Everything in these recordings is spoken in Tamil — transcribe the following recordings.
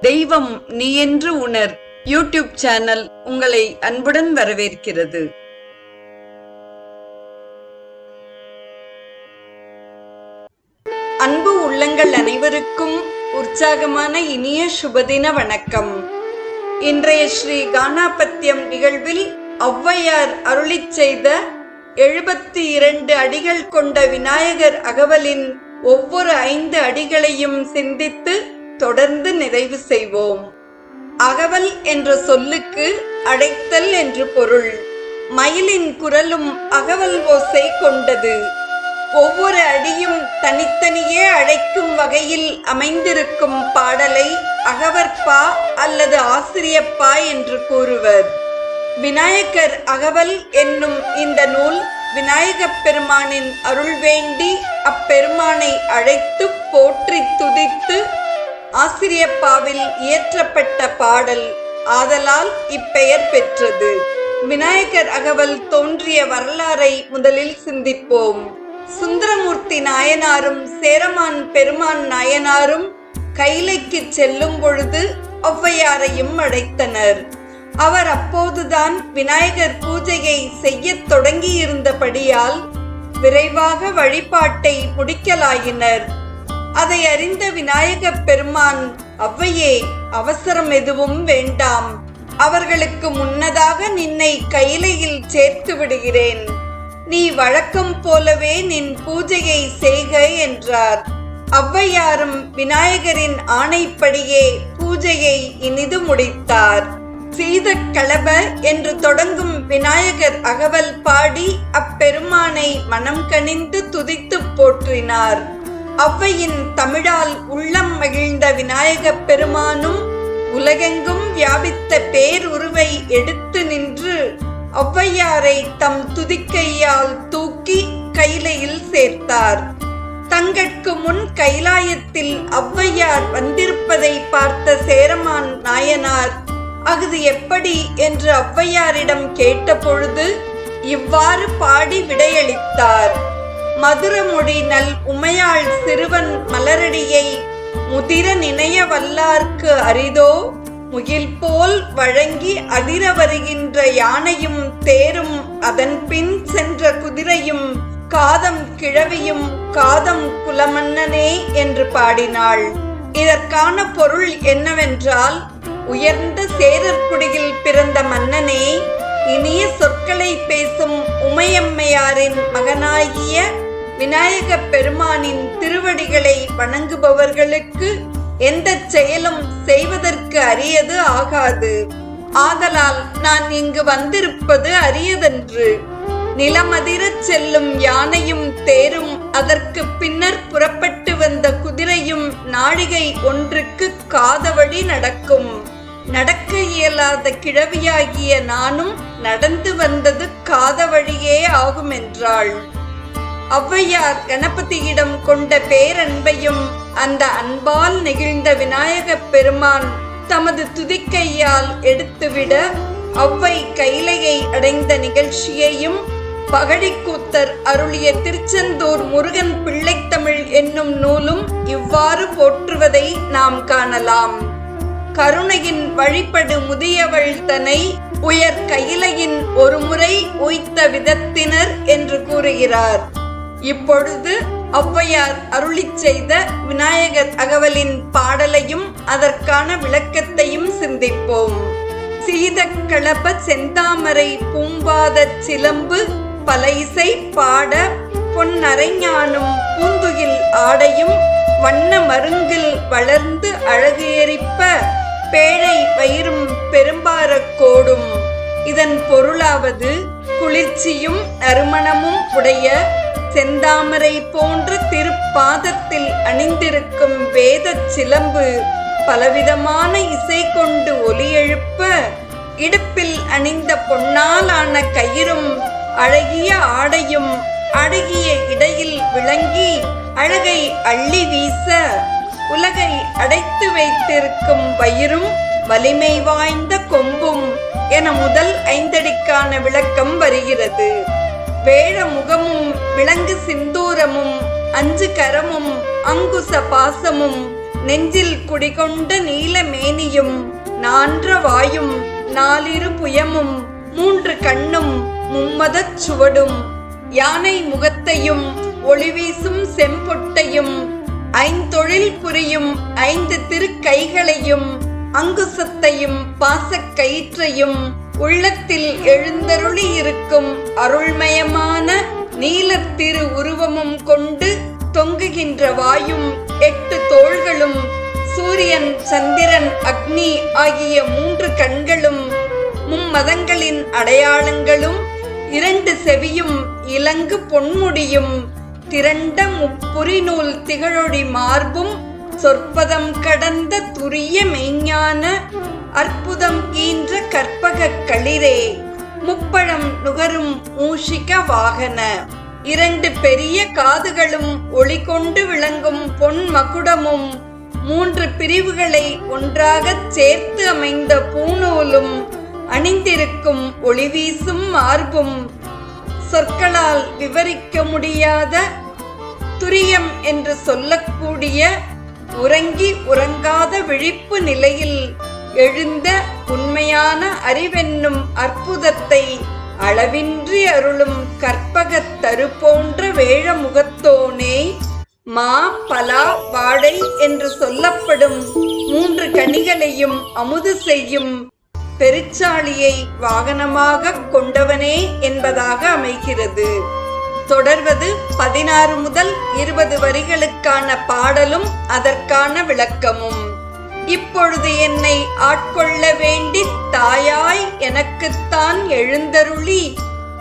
தெய்வம் நீ என்று உணர். யூடியூப் சேனல் உங்களை அன்புடன் வரவேற்கிறது. அன்பு உள்ளங்கள் அனைவருக்கும் உற்சாகமான இனிய சுபதின வணக்கம். இன்றைய ஸ்ரீ கானாபத்தியம் நிகழ்வில் ஔவையார் அருளிச் செய்த எழுபத்தி இரண்டு அடிகள் கொண்ட விநாயகர் அகவலின் ஒவ்வொரு ஐந்து அடிகளையும் சிந்தித்து தொடர்ந்து நிறைவு செய்வோம். அகவல் என்ற சொல்லுக்கு அடைத்தல் என்று பொருள். மயிலின் குரலும் அகவல் ஓசை கொண்டது. ஒவ்வொரு அடியும் தனித்தனியே அழைக்கும் வகையில் அமைந்திருக்கும் பாடலை அகவற்பா அல்லது ஆசிரியப்பா என்று கூறுவர். விநாயகர் அகவல் என்னும் இந்த நூல் விநாயகப் பெருமானின் அருள் வேண்டி அப்பெருமானை அழைத்து போற்றி துதித்து ஆசிரியப்பாவில் இயற்றப்பட்ட பாடல் ஆதலால் இப்பெயர் பெற்றது. விநாயகர் அகவல் தோன்றிய வரலாறை முதலில் சிந்திப்போம். சுந்தரமூர்த்தி நாயனாரும் சேரமான் பெருமான் நாயனாரும் கைலைக்கு செல்லும் பொழுது ஒவ்வையாரையும் அழைத்தனர். அவர் அப்போதுதான் விநாயகர் பூஜையை செய்யத் தொடங்கியிருந்தபடியால் விரைவாக வழிபாட்டை முடிக்கலாயினர். அதை அறிந்த விநாயக பெருமான் அவ்வையே அவசரம் எதுவும் வேண்டாம். அவர்களுக்கு முன்னதாக நின்னை கையிலையில் சேர்த்து விடுகிறேன். நீ வழக்கம் போலவே நின் பூஜையை செய்க என்றார். அவ்வையாரும் விநாயகரின் ஆணைப்படியே பூஜையை இனிது முடித்தார். சீத கலப என்று தொடங்கும் விநாயகர் அகவல் பாடி அப்பெருமானை மனம் கனிந்து துதித்து போற்றினார். அவ்வையின் தமிழால் உள்ளம் மகிழ்ந்த விநாயகப் பெருமானும் உலகெங்கும் வியாபித்த பேருருவை எடுத்து நின்று ஔவையாரை தம் துதிக்கையால் தூக்கி கைலையில் சேர்த்தார். தங்கட்கு முன் கைலாயத்தில் ஒளவையார் வந்திருப்பதை பார்த்த சேரமான் நாயனார் அஃது எப்படி என்று ஔவையாரிடம் கேட்டபொழுது இவ்வாறு பாடி விடையளித்தார். மதுரமொழி நல் உமையாள் சிறுவன் மலரடியை முதிர நினைய வல்லார்க்கு அரிதோ? முகில் போல் வழங்கி அதிர வருகின்ற யானையும் தேரும் அதன் பின் சென்ற குதிரையும் காதம் கிழவியும் காதம் குலமன்னனே என்று பாடினாள். இதற்கான பொருள் என்னவென்றால் உயர்ந்த சேரற்குடியில் பிறந்த மன்னனே இனிய சொற்களை பேசும் உமையம்மையாரின் மகனாகிய விநாயகப் பெருமானின் திருவடிகளை வணங்குபவர்களுக்கு எந்த செயலும் செய்வதற்கு அரியது ஆகாது. ஆதலால் நான் இங்கு வந்திருப்பது அரியதன்று. நிலமதிரச் செல்லும் யானையும் தேரும் அதற்கு பின்னர் புறப்பட்டு வந்த குதிரையும் நாழிகை ஒன்றுக்கு காதவழி நடக்கும். நடக்க இயலாத கிழவியாகிய நானும் நடந்து வந்தது காத வழியே ஆகும் என்றாள் ஔவையார் கணபதியிடம் கொண்ட பேரன்பையும் அந்த அன்பால் நெகிழ்ந்த விநாயகப் பெருமான் தமது துதிக்கையால் எடுத்துவிட ஔவை கைலையை அடைந்த நிகழ்ச்சியையும் பகழிக்கூத்தர் அருளிய திருச்செந்தூர் முருகன் பிள்ளைத்தமிழ் என்னும் நூலும் இவ்வாறு போற்றுவதை நாம் காணலாம். கருணையின் வழிபடு முதியவள் தனை உயர் கையிலையின் ஒருமுறை உய்த்த விதத்தினர் என்று கூறுகிறார். இப்பொழுது ஔவையார் அருளிச் செய்த விநாயகர் அகவலின் பாடலையும் அதற்கான விளக்கத்தையும் சிந்திப்போம். சீதக்களப செந்தாமரை பூம்பாத சிலம்பு பல இசை பாட பொன்னரைஞானும் பூந்துகில் ஆடையும் வண்ண மருங்கில் வளர்ந்து அழகேறிப்ப பேழை வயிறும் பெரும்பாரக் கோடும். இதன் பொருளாவது குளிர்ச்சியும் நறுமணமும் உடைய செந்தாமரை போன்ற திருப்பாதத்தில் அணிந்திருக்கும் வேத சிலம்பு பலவிதமான இசை கொண்டு ஒலி எழுப்ப இடுப்பில் அணிந்த பொன்னாலான கயிறும் அழகிய ஆடையும் அழகிய இடையில் விளங்கி அழகை அள்ளி வீச உலகை அடைத்து வைத்திருக்கும் வயிறும் வலிமை வாய்ந்த கொம்பும் என முதல் ஐந்தடிக்கான விளக்கம் வருகிறது. வேழ முகமும் விலங்கு சிந்தூரமும் அஞ்சு கரமும் அங்குச பாசமும் நெஞ்சில் குடிகொண்ட நீலமேனியும் நான்ற வாயும் நாலிரு புயமும் மூன்று கண்ணும் மும்மதச் சுவடும் யானை முகத்தையும் ஒளிவீசும் செம்பொட்டையும் ஐந்தொழில் புரியும் ஐந்து திருக்கைகளையும் அங்குசத்தையும் பாசக்கயிற்றையும் உள்ளத்தில் எழுந்தருளி இருக்கும் அருள்மயமான நீலத்திரு உருவமும் கொண்டு தொங்குகின்ற வாயும் எட்டு தோள்களும் சூரியன் சந்திரன் அக்னி ஆகிய மூன்று கண்களும் மும்மதங்களின் அடையாளங்களும் இரண்டு செவியும் இலங்கு பொன்முடியும் திரண்ட முப்புரி நூல் திகழொடி மார்பும் சொற்பதம் கடந்த துரிய மெய்ஞான அற்புதம் ஈன்ற கற்பகக் களிரே முப்பழம் நுகரும் மூஷிக வாகன. இரண்டு பெரிய காதுகளும் ஒளி கொண்டு விளங்கும் பொன் மகுடமும் மூன்று பிரிவுகளை ஒன்றாகச் சேர்த்து அமைந்த பூநூலும் அணிந்திருக்கும் ஒளிவீசும் மார்பும் சொற்களால் விவரிக்க முடியாத துரியம் என்று சொல்லக்கூடிய உறங்கி உறங்காத விழிப்பு நிலையில் எழுந்த உண்மையான அறிவென்னும் அற்புதத்தை அளவின்றி அருளும் கற்பகத் தரு போன்ற வேழ முகத்தோனே மா பலா வாடை என்று சொல்லப்படும் மூன்று கனிகளையும் அமுது செய்யும் பெருச்சாளியை வாகனமாக கொண்டவனே என்பதாக அமைகிறது. தொடர்வது பதினாறு முதல் இருபது வரிகளுக்கான பாடலும் அதற்கான விளக்கமும். இப்பொழுது என்னை ஆட்கொள்ள வேண்டி தாயாய் எனக்குத்தான் எழுந்தருளி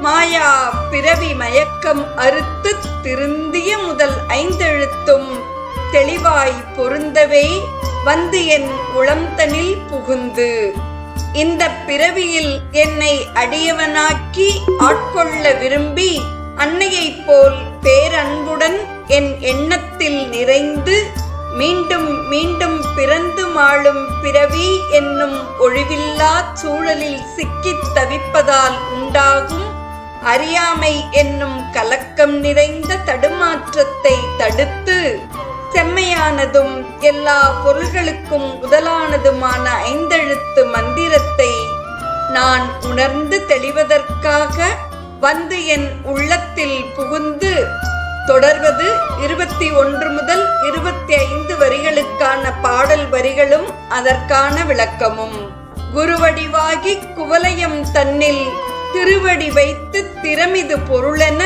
மாயா பிறவி மயக்கம் அறுத்து திருந்திய முதல் ஐந்தெழுத்தும் தெளிவாய் பொருந்தவே வந்து என் உளம்தனில் புகுந்து. இந்த பிறவியில் என்னை அடியவனாக்கி ஆட்கொள்ள விரும்பி அன்னையைப் போல் பேரன்புடன் என் எண்ணத்தில் நிறைந்து மீண்டும் மீண்டும் பிறந்து மாளும் பிறவி என்னும் ஒழிவில்லா சூழலில் சிக்கித் தவிப்பதால் உண்டாகும் அறியாமை என்னும் கலக்கம் நிறைந்த தடுமாற்றத்தை தடுத்து செம்மையானதும் எல்லா பொருள்களுக்கும் முதலானதுமான ஐந்தெழுத்து மந்திரத்தை நான் உணர்ந்து தெளிவதற்காக வந்து என் உள்ளத்தில் புகுந்து தொடர்வது இருபத்தி ஒன்று முதல் இருபத்தி ஐந்து வரிகளுக்கான பாடல் வரிகளும் அதற்கான விளக்கமும். குருவடிவாகி குவலயம் தன்னில் திருவடி வைத்து திறமிது பொருளென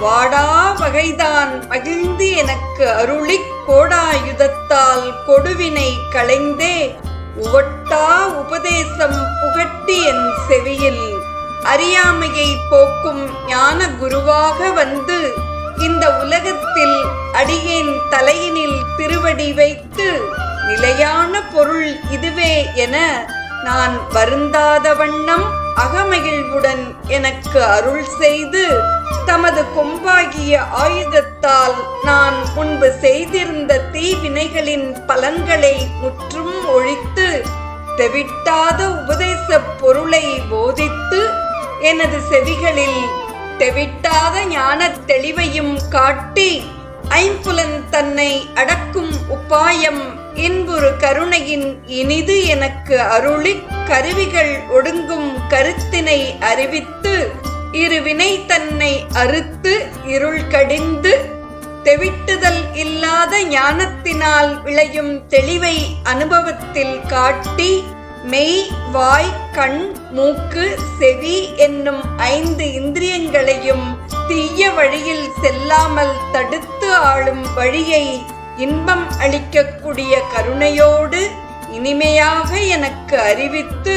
வாடா வகைதான் மகிழ்ந்து எனக்கு அருளிக் கோடாயுதத்தால் கொடுவினை களைந்தே உவட்டா உபதேசம் புகட்டி என் செவியில். அறியாமையை போக்கும் ஞான குருவாக வந்து இந்த உலகத்தில் அடியேன் தலையினில் திருவடி வைத்து நிலையான பொருள் இதுவே என நான் வருந்தாத வண்ணம் அகமகிழ்வுடன் எனக்கு அருள் செய்து தமது கொம்பாகிய ஆயுதத்தால் நான் முன்பு செய்திருந்த தீவினைகளின் பலன்களை முற்றும் ஒழித்து தெவிட்டாத உபதேச பொருளை போதித்து எனது செவிகளில் தெவிட்டாத ஞானத் தெளிவையும் காட்டி ஐம்புலன் தன்னை அடக்கும் உபாயம் இன்புறு கருணையின் இனிது எனக்கு அருளி கருவிகள் ஒடுங்கும் கருத்தினை அறிவித்து இருவினை தன்னை அறுத்து இருள் கடிந்து தெவிட்டுதல் இல்லாத ஞானத்தினால் விளையும் தெளிவை அனுபவத்தில் காட்டி மெய் வாய் கண் மூக்கு செவி என்னும் ஐந்து இந்திரியங்களையும் தீய வழியில் செல்லாமல் தடுத்து ஆளும் வழியை இன்பம் அளிக்கக்கூடிய கருணையோடு இனிமையாக எனக்கு அறிவித்து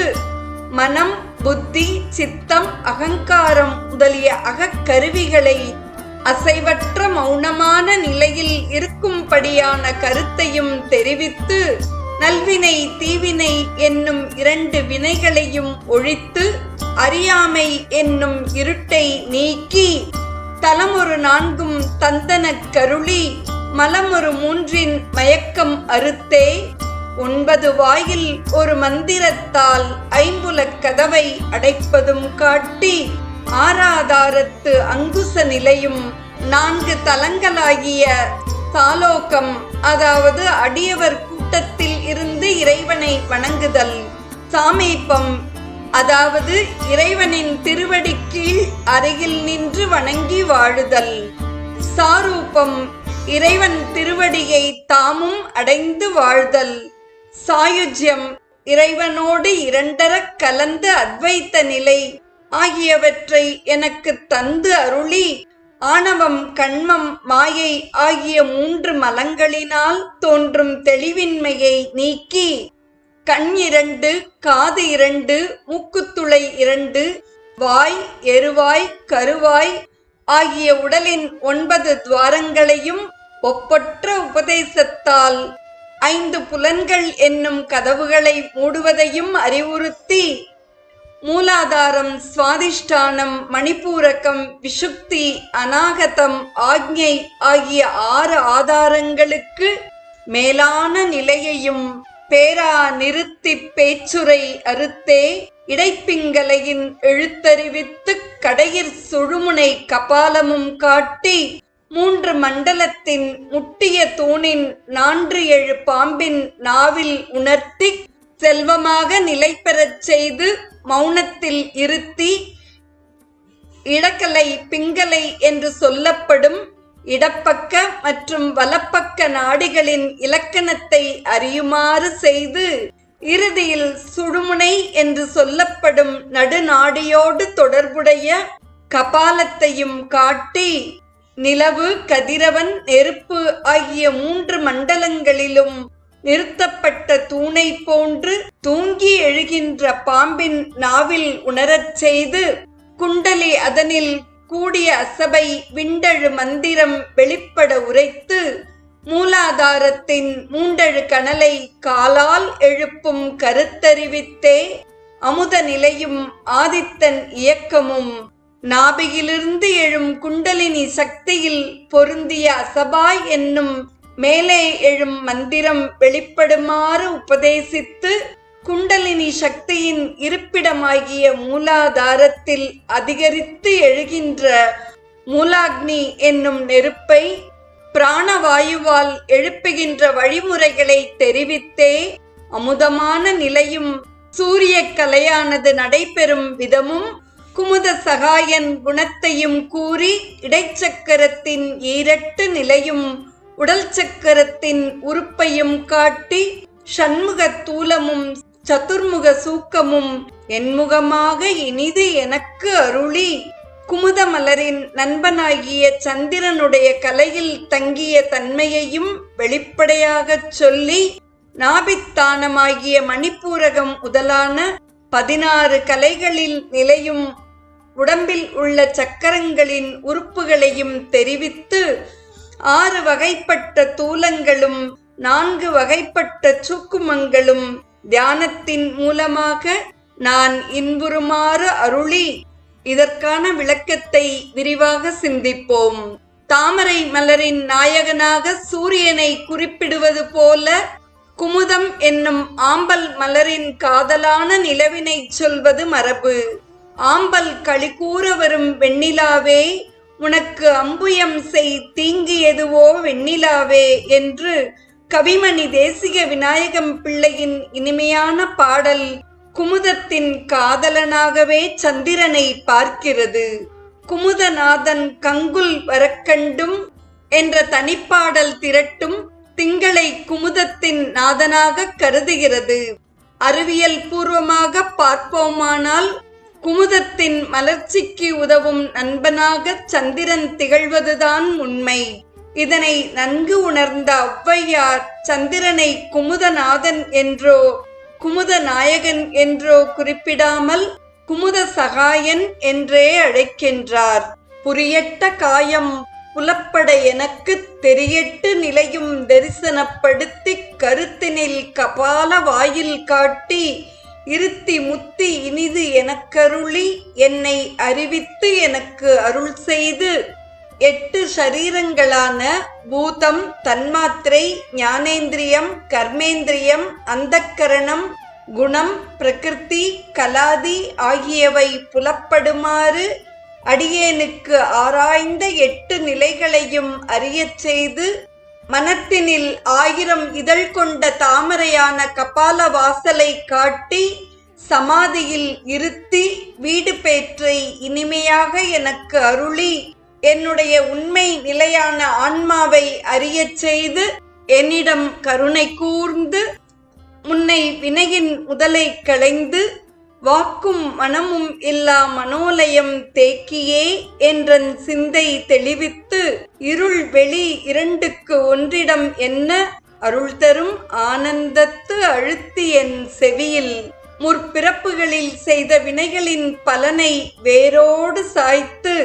மனம் புத்தி சித்தம் அகங்காரம் முதலிய அகக்கருவிகளை அசைவற்ற மௌனமான நிலையில் இருக்கும்படியான கருத்தையும் தெரிவித்து நல்வினை தீவினை என்னும் இரண்டு வினைகளையும் ஒழித்து அறியாமை என்னும் இருட்டை நீக்கி தலமொரு நான்கும் தந்தன கருளி மலமொரு மூன்றின் மயக்கம் அறுத்தே. ஒன்பது வாயில் ஒரு மந்திரத்தால் ஐம்புலக் கதவை அடைப்பதும் காட்டி ஆராதாரத்து அங்குச நிலையும் நான்கு தலங்களாகிய தாலோகம் அதாவது அடியவர் கூட்டத்தில் இறைவனை வணங்குதல். சாமீபம் அதாவது இறைவனின் திருவடிக்கு அருகில் நின்று வணங்கி வாழுதல். சாரூபம் இறைவன் திருவடியை தாமும் அடைந்து வாழ்தல். சாயுஜ்யம் இறைவனோடு இரண்டர கலந்த அத்வைத்த நிலை ஆகியவற்றை எனக்கு தந்து அருளி ஆணவம் கண்மம் மாயை ஆகிய மூன்று மலங்களினால் தோன்றும் தெளிவின்மையை நீக்கி கண் இரண்டு காது இரண்டு மூக்குத்துளை இரண்டு வாய் எருவாய் கருவாய் ஆகிய உடலின் ஒன்பது துவாரங்களையும் ஒப்பற்ற உபதேசத்தால் ஐந்து புலன்கள் என்னும் கதவுகளை மூடுவதையும் அறிவுறுத்தி மூலாதாரம் சுவாதிஷ்டானம் மணிப்பூரகம் விஷுப்தி அநாகதம் ஆக்ஞை ஆகிய ஆறு ஆதாரங்களுக்கு மேலான நிலையையும் பேரா நிறுத்தி பேச்சுரை அறுத்தே இடைப்பிங்கலையின் எழுத்தறிவித்து கடையிற் சுழுமுனை கபாலமும் காட்டி மூன்று மண்டலத்தின் முட்டிய தூணின் நான்கு எழு பாம்பின் நாவில் உணர்த்தி செல்வமாக நிலை பெறச் செய்து மௌனத்தில் இருத்தி இடக்கலை பிங்கலை என்று சொல்லப்படும் இடப்பக்க மற்றும் வலப்பக்க நாடிகளின் இலக்கணத்தை அறியுமாறு செய்து இறுதியில் சுடுமுனை என்று சொல்லப்படும் நடுநாடியோடு தொடர்புடைய கபாலத்தையும் காட்டி நிலவு கதிரவன் நெருப்பு ஆகிய மூன்று மண்டலங்களிலும் நிறுத்தப்பட்ட தூணை போன்று தூங்கி எழுகின்ற பாம்பின் நாவில் உணரச் செய்து குண்டலி அதனில் கூடிய அசபை விண்டழு மந்திரம் வெளிப்பட உரைத்து மூலாதாரத்தின் மூண்டழு கனலை காலால் எழுப்பும் கருத்தறிவித்தே அமுத நிலையும் ஆதித்தன் இயக்கமும் நாபியிலிருந்து எழும் குண்டலினி சக்தியில் பொருந்திய அசபாய் என்னும் மேலே எழும் மந்திரம் வெளிப்படுமாறு உபதேசித்து குண்டலினி சக்தியின் இருப்பிடமாகிய மூலாதாரத்தில் அதிகரித்து எழுகின்ற மூலாக்னி என்னும் நெருப்பை பிராணவாயுவால் எழுப்புகின்ற வழிமுறைகளை தெரிவித்தே அமுதமான நிலையும் சூரிய கலையானது நடைபெறும் விதமும் குமுத சகாயன் குணத்தையும் கூறி இடைச்சக்கரத்தின் ஈரட்டு நிலையும் உடல் சக்கரத்தின் உறுப்பையும் காட்டி சண்முக தூலமும் சதுர்முக சூக்கமும் என்முகமாக இனிது எனக்கு அருளி. குமுத மலரின் நண்பனாகிய சந்திரனுடைய கலையில் தங்கிய தன்மையையும் வெளிப்படையாகச் சொல்லி நாபித்தானமாகிய மணிப்பூரகம் முதலான பதினாறு கலைகளில் நிலையும் உடம்பில் உள்ள சக்கரங்களின் உறுப்புகளையும் தெரிவித்து ஆறு வகைப்பட்ட தூலங்களும் நான்கு வகைப்பட்ட சூக்குமங்களும் தியானத்தின் மூலமாக நான் இன்புறுமாறு அருளி இதற்கான விளக்கத்தை விரிவாக சிந்திப்போம். தாமரை மலரின் நாயகனாக சூரியனை குறிப்பிடுவது போல குமுதம் என்னும் ஆம்பல் மலரின் காதலான நிலவினை சொல்வது மரபு. ஆம்பல் களி கூற வரும் வெண்ணிலாவே உனக்கு அம்புயம் செய் தீங்கு எதுவோ வெண்ணிலாவே என்று கவிமணி தேசிக விநாயகம் பிள்ளையின் இனிமையான பாடல் குமுதத்தின் காதலனாகவே சந்திரனை பார்க்கிறது. குமுதநாதன் கங்குல் வரக்கண்டும் என்ற தனிப்பாடல் திரட்டும் திங்களை குமுதத்தின் நாதனாக கருதுகிறது. அறிவியல் பூர்வமாக பார்ப்போமானால் குமுதத்தின் மலர்ச்சிக்கு உதவும் நண்பனாக சந்திரன் திகழ்வதுதான் உண்மை. இதனை நன்கு உணர்ந்த ஒளவையார் சந்திரனை குமுதநாதன் என்றோ குமுத நாயகன் என்றோ குறிப்பிடாமல் குமுத சகாயன் என்றே அழைக்கின்றார். புரியட்ட காயம் புலப்பட எனக்கு தெரியட்டு நிலையும் தரிசனப்படுத்தி கருத்தினில் கபால வாயில் காட்டி இருத்தி முத்தி இனிது எனக்கருளி என்னை அறிவித்து எனக்கு அருள் செய்து. எட்டு சரீரங்களான பூதம் தன்மாத்திரை ஞானேந்திரியம் கர்மேந்திரியம் அந்தக்கரணம் குணம் பிரகிருதி கலாதி ஆகியவை புலப்படுமாறு அடியேனுக்கு ஆராய்ந்த எட்டு நிலைகளையும் அறியச் செய்து மனத்தினில் ஆயிரம் இதழ் கொண்ட தாமரையான கபால வாசலை காட்டி சமாதியில் இருத்தி வீடு பேற்றை இனிமையாக எனக்கு அருளி என்னுடைய உண்மை நிலையான ஆன்மாவை அறியச் செய்து என்னிடம் கருணை கூர்ந்து முன்னை வினையின் முதலை களைந்து வாக்கும் மனமும் இல்லா மனோலயம் தேக்கியே என்றன் சிந்தை தெளிவித்து இருள் வெளி இரண்டுக்கு ஒன்றிடம் என்ன? அருள் தரும் ஆனந்தத்து அழுத்தி என் செவியில் முற்பிறப்புகளில் செய்த வினைகளின் பலனை வேரோடு சாய்த்து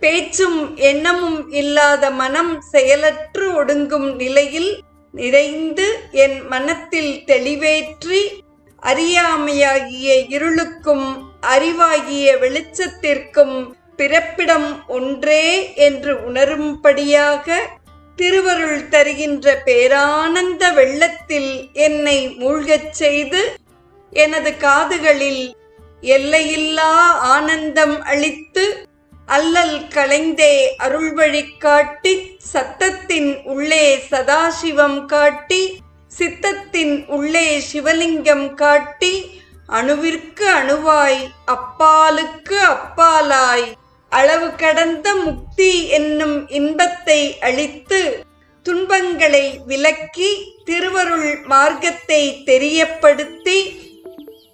பேச்சும் எண்ணமும் இல்லாத மனம் செயலற்று ஒடுங்கும் நிலையில் நிறைந்து என் மனத்தில் தெளிவேற்றி அறியாமையாகிய இருளுக்கும் அறிவாகிய வெளிச்சத்திற்கும் பிறப்பிடம் ஒன்றே என்று உணரும்படியாக திருவருள் தருகின்ற பேரானந்த வெள்ளத்தில் என்னை மூழ்கச் செய்து எனது காதுகளில் எல்லையில்லா ஆனந்தம் அளித்து அல்லல் கலைந்தே அருள்வழி காட்டி சத்தத்தின் உள்ளே சதாசிவம் காட்டி சித்தத்தின் உள்ளே சிவலிங்கம் காட்டி அணுவிற்கு அணுவாய் அப்பாலுக்கு அப்பாலாய். அளவு கடந்த முக்தி என்னும் இன்பத்தை அளித்து துன்பங்களை விலக்கி திருவருள் மார்க்கத்தை தெரியப்படுத்தி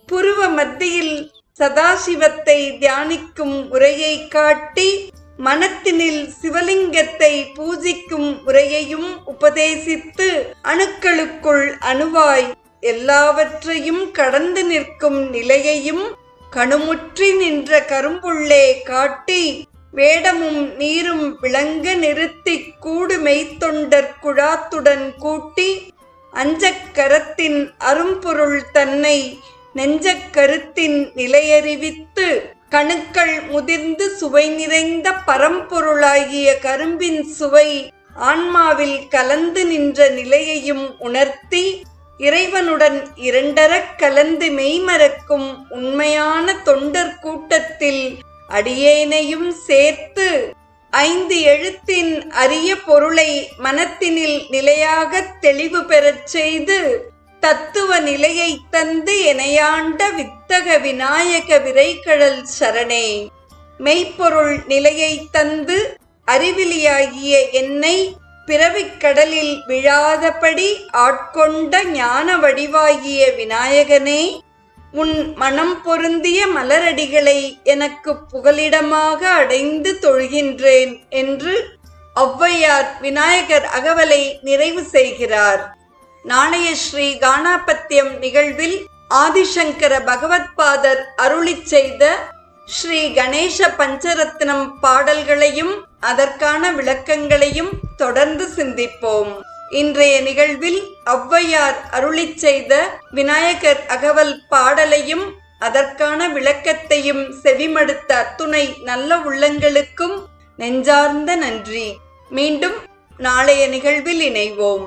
புருவ மத்தியில் சதாசிவத்தை தியானிக்கும் உரையை காட்டி மனத்தினில் சிவலிங்கத்தை பூஜிக்கும் முறையையும் உபதேசித்து அணுக்களுக்குள் அணுவாய். எல்லாவற்றையும் கடந்து நிற்கும் நிலையையும் கணுமுற்றி நின்ற கரும்புள்ளே காட்டி வேடமும் நீரும் விளங்க நிறுத்தி கூடு மெய்த்தொண்டர் குழாத்துடன் கூட்டி அஞ்சக்கரத்தின் அரும்பொருள் தன்னை நெஞ்சக் கருத்தின் நிலையறிவித்து கணுக்கள் முதிர்ந்து சுவை நிறைந்த பரம்பொருளாகிய கரும்பின் சுவை ஆன்மாவில் கலந்து நின்ற நிலையையும் உணர்த்தி இறைவனுடன் இரண்டரக் கலந்து மெய்மறக்கும் உண்மையான தொண்டர் கூட்டத்தில் அடியேனையும் சேர்த்து ஐந்து எழுத்தின் அரிய பொருளை மனத்தினில் நிலையாக தெளிவு பெறச் செய்து தத்துவ நிலையை தந்து எனையாண்ட வித்தக விநாயக விரைக்கடல் சரணே. மெய்ப்பொருள் நிலையை தந்து அறிவிலியாகிய என்னை பிறவிக் கடலில் விழாதபடி ஆட்கொண்ட ஞான வடிவாகிய விநாயகனே உன் மனம் பொருந்திய மலரடிகளை எனக்கு புகலிடமாக அடைந்து தொழுகின்றேன் என்று ஔவையார் விநாயகர் அகவலை நிறைவு செய்கிறார். நாணய ஸ்ரீ கானாபத்தியம் நிகழ்வில் ஆதிசங்கர பகவத்பாதர் அருளிச் செய்த ஸ்ரீ கணேச பஞ்சரத்னம் பாடல்களையும் அதற்கான விளக்கங்களையும் தொடர்ந்து சிந்திப்போம். இன்றைய நிகழ்வில் ஔவையார் அருளிச் செய்த விநாயகர் அகவல் பாடலையும் அதற்கான விளக்கத்தையும் செவிமடுத்த அத்துணை நல்ல உள்ளங்களுக்கும் நெஞ்சார்ந்த நன்றி. மீண்டும் நாளைய நிகழ்வில் இணைவோம்.